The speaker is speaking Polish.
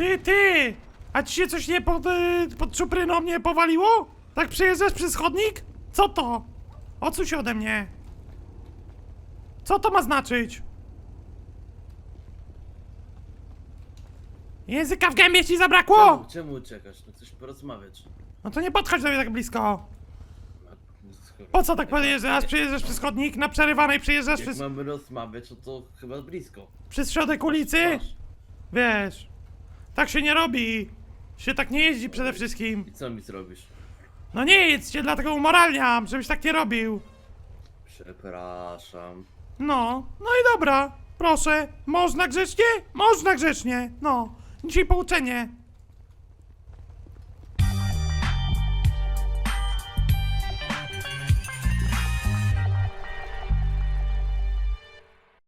Ty, ty! A ci się coś nie pod, y, pod czupryną nie powaliło? Tak przejeżdżasz przez chodnik? Co to? Odsuń się ode mnie. Co to ma znaczyć? Języka w gębie ci zabrakło? Czemu, czemu uciekasz? No coś porozmawiać. No to nie podchodź do mnie tak blisko. A, Po co tak podjeżdżasz? Przejeżdżasz przez chodnik, na przerywanej przejeżdżasz Jak przez, mamy rozmawiać, no to chyba blisko. przez środek ulicy? Masz. Wiesz, tak się nie robi. Się tak nie jeździ przede wszystkim. I co mi zrobisz? No nie jedź cię, dlatego umaralniam, żebyś tak nie robił. Przepraszam. No, no i dobra, proszę. Można grzecznie? Można grzecznie, no. Dzisiaj pouczenie.